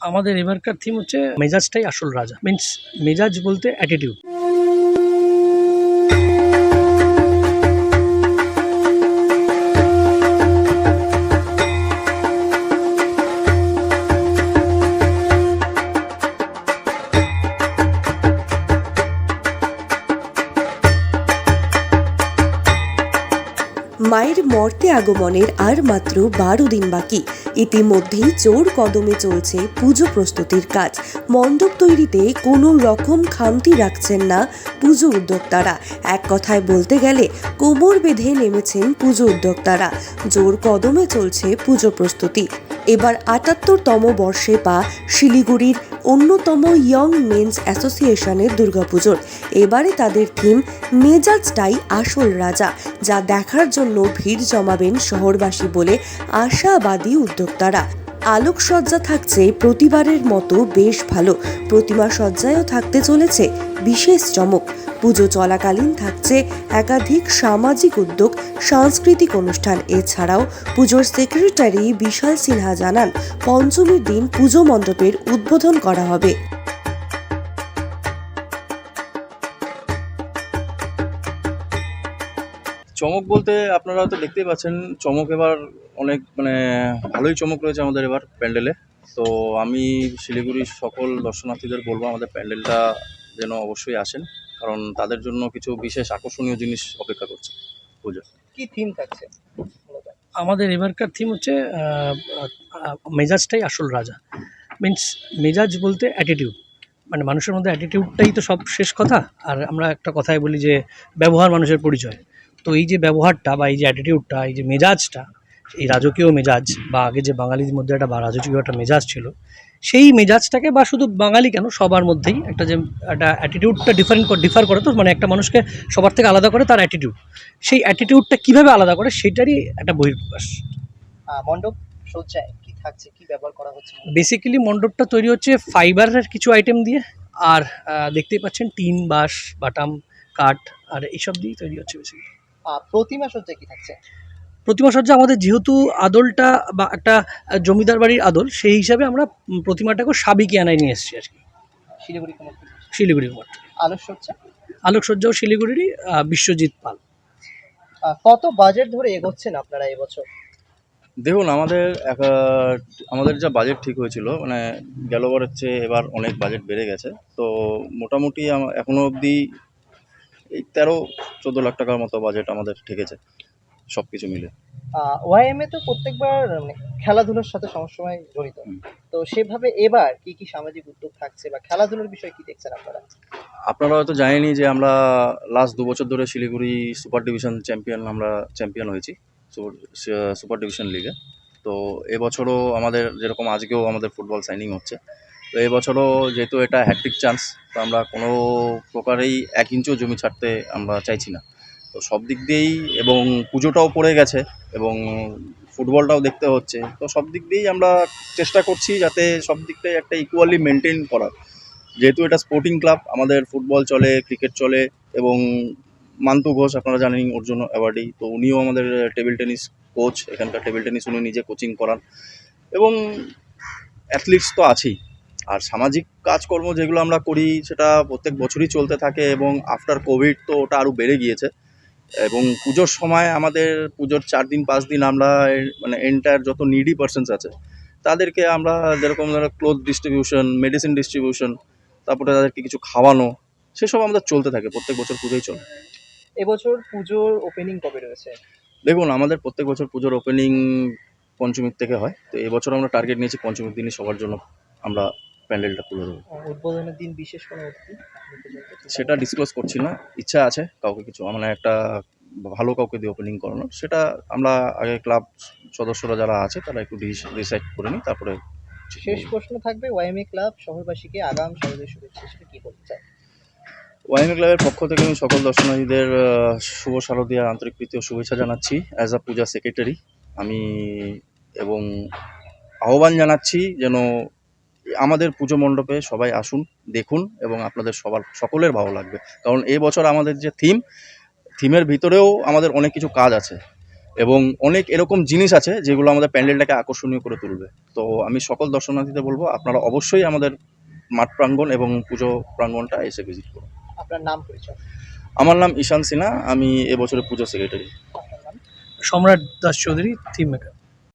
আমাদের এবারকার থিম হচ্ছে মেজাজটাই আসল রাজা। মিনস মেজাজ বলতে অ্যাটিটিউড মায়ের মর্তে আগমনের আর মাত্র বারো দিন বাকি। ইতিমধ্যেই জোর কদমে চলছে পুজো প্রস্তুতির কাজ। মণ্ডপ তৈরিতে কোনো রকম খামতি রাখছেন না পুজো উদ্যোক্তারা। এক কথায় বলতে গেলে, কোমর বেঁধে নেমেছেন পুজো উদ্যোক্তারা। জোর কদমে চলছে পুজো প্রস্তুতি। এবার আটাত্তরতম বর্ষে পা শিলিগুড়ির অন্যতম ইয়ং মেন্স অ্যাসোসিয়েশনের দুর্গাপুজোর। এবারে তাদের থিম মেজাজটাই আসল রাজা, যা দেখার জন্য ভিড় জমাবেন শহরবাসী বলে আশাবাদী উদ্যোক্তারা। আলোকসজ্জা থাকছে প্রতিবারের মতো বেশ ভালো, প্রতিমা সজ্জায়ও থাকতে চলেছে বিশেষ চমক। পুজো চলাকালীন থাকছে একাধিক সামাজিক উদ্যোগ, সাংস্কৃতিক অনুষ্ঠান। এছাড়াও পুজোর সেক্রেটারি বিশাল সিনহা জানান, পঞ্চমীর দিন পুজো মণ্ডপের উদ্বোধন করা হবে। চমক বলতে আপনারা তো দেখতেই পাচ্ছেন, চমক এবার অনেক মানে ভালোই চমক রয়েছে আমাদের এবার প্যান্ডেলে। তো আমি শিলিগুড়ির সকল দর্শনার্থীদের বলব আমাদের প্যান্ডেলটা যেন অবশ্যই আসেন। কারণ তাদের জন্য কিছু বিশেষ আকর্ষণীয় জিনিস অপেক্ষা করছে পুজো কি থিম থাকছে? আমাদের এবারকার থিম হচ্ছে মেজাজটাই আসল রাজা। মিন্স মেজাজ বলতে অ্যাটিটিউড মানে মানুষের মধ্যে অ্যাটিটিউডটাই তো সব শেষ কথা। আর আমরা একটা কথাই বলি যে ব্যবহার মানুষের পরিচয়। তো এই যে ব্যবহারটা বা এই যে অ্যাটিটিউডটা এই যে মেজাজটা এই রাজকীয় মেজাজ বা আগে যে বাঙালির মধ্যে একটা বা রাজকীয় একটা মেজাজ ছিল সেই মেজাজটাকে বা শুধু বাঙালি কেন সবার মধ্যেই একটা যে একটা অ্যাটিটিউডটা ডিফারেন্ট ডিফার করে তো মানে একটা মানুষকে সবার থেকে আলাদা করে তার অ্যাটিটিউড সেই অ্যাটিটিউডটা কীভাবে আলাদা করে সেটারই একটা বহির্প্রকাশ। মণ্ডপ সজ্জায় কি থাকছে কি ব্যবহার করা হচ্ছে বেসিক্যালি মণ্ডপটা তৈরি হচ্ছে ফাইবারের কিছু আইটেম দিয়ে আর দেখতেই পাচ্ছেন টিন বাঁশ বাটাম কাঠ আর এইসব দিয়েই তৈরি হচ্ছে বেসিক্যালি প্রতিমা সজ্জায় কি থাকছে? প্রতিমা সজ্জা আমাদের যেহেতু আদলটা বা একটা জমিদার বাড়ির আদল সেই হিসাবে আমরা প্রতিমাটাকে সাবিকি আনায় নিয়ে এসেছি আর কি শিলিগুড়ি কোনো শিলিগুড়ির মঠ আলোকসজ্জা? আলোকসজ্জাও শিলিগুড়িরই বিশ্বজিৎ পাল। কত বাজেট ধরে এগোচ্ছেন আপনারা এবছর? দেখুন আমাদের এক- আমাদের যা বাজেট ঠিক হয়েছিল মানে গেলবারের চেয়ে এবার অনেক বাজেট বেড়ে গেছে। তো মোটামুটি আম- এখনও অবধি এই তেরো চোদ্দ লাখ টাকার মতো বাজেট আমাদের ঠেকেছে। সব কিছু মিলে ওয়াইএমএ তো প্রত্যেকবার মানে খেলাধুলার সাথে সবসময় জড়িত। তো সেভাবে এবার কি কি সামাজিক উদ্যোগ থাকছে বা খেলাধুলার বিষয়ে কি দেখছেন আপনারা? আপনারা হয়তো জানেনই যে আমরা লাস্ট দু বছর ধরে শিলিগুড়ি সুপার ডিভিশন চ্যাম্পিয়ন আমরা চ্যাম্পিয়ন হয়েছি সুপার ডিভিশন লিগে তো এবছরও আমাদের যেরকম আজকেও আমাদের ফুটবল সাইনিং হচ্ছে। তো এবছরও যেহেতু এটা হ্যাট্রিক চান্স তো আমরা কোনো প্রকারেই এক ইঞ্চও জমি ছাড়তে আমরা চাইছি না। তো সব দিক দিয়েই এবং পুজোটাও পড়ে গেছে এবং ফুটবলটাও দেখতে হচ্ছে। তো সব দিক দিয়েই আমরা চেষ্টা করছি যাতে সব দিকটাই একটা ইকুয়ালি মেনটেন করার। যেহেতু এটা স্পোর্টিং ক্লাব আমাদের ফুটবল চলে ক্রিকেট চলে এবং মান্তু ঘোষ আপনারা জানেন ওর জন্য অ্যাওয়ার্ডি তো উনিও আমাদের টেবিল টেনিস কোচ এখানকার টেবিল টেনিস উনি নিজে কোচিং করান। এবং অ্যাথলিটস তো আছেই। আর সামাজিক কাজকর্ম যেগুলো আমরা করি, সেটা প্রত্যেক বছরই চলতে থাকে এবং আফটার কোভিড তো ওটা আরও বেড়ে গিয়েছে। এবং পুজোর সময় আমাদের পুজোর চার দিন পাঁচ দিন আমরা মানে এন্টায়ার যত নিডি পার্সনস আছে তাদেরকে আমরা যেরকম ধরো ক্লোথ ডিস্ট্রিবিউশন মেডিসিন ডিস্ট্রিবিউশন তারপরে তাদেরকে কিছু খাওয়ানো সেসব আমাদের চলতে থাকে প্রত্যেক বছর পুজোই চলে। এবছর পুজোর ওপেনিং কবে রয়েছে? দেখুন আমাদের প্রত্যেক বছর পুজোর ওপেনিং পঞ্চমীর থেকে হয় তো এবছর আমরা টার্গেট নিয়েছি পঞ্চমীর দিনই সবার জন্য আমরা প্যান্ডেলটা তুলে দেবো উদ্বোধনের দিন বিশেষ কোনো অতিথি আপনি কি জানতে চান? সেটা ডিসক্লোজ করছি না। ইচ্ছা আছে কাউকে কিছু মানে একটা ভালো কাউকে দিয়ে ওপেনিং করানোর সেটা আমরা আগে ক্লাব সদস্যরা যারা আছে তারা একটু ডিসাইড করে নিই তারপরে শেষ প্রশ্ন থাকবে ওয়াইএমএ ক্লাব শহরবাসীকে আগাম শারদীয় শুভেচ্ছা কি বলতে চাই ওয়াইএমএ ক্লাবের পক্ষ থেকে আমি সকল দর্শনার্থীদের শুভ শারদীয়ার আন্তরিক প্রীতি ও শুভেচ্ছা জানাচ্ছি। অ্যাজ আ পূজা সেক্রেটারি আমি এবং আহ্বান জানাচ্ছি যেন আমাদের পুজো মণ্ডপে সবাই আসুন দেখুন এবং আপনাদের সবার সকলের ভালো লাগবে। কারণ এই বছর আমাদের যে থিম থিমের ভিতরেও আমাদের অনেক কিছু কাজ আছে এবং অনেক এরকম জিনিস আছে যেগুলো আমাদের প্যান্ডেলটাকে আকর্ষণীয় করে তুলবে। তো আমি সকল দর্শনার্থীদের বলব আপনারা অবশ্যই আমাদের মাঠ প্রাঙ্গণ এবং পুজো প্রাঙ্গণটা এসে ভিজিট করুন। আপনার নাম পরিচয়? আমার নাম ঈশান সিনহা আমি এবছরের পুজো সেক্রেটারি সম্রাট দাস চৌধুরী থিম মেকার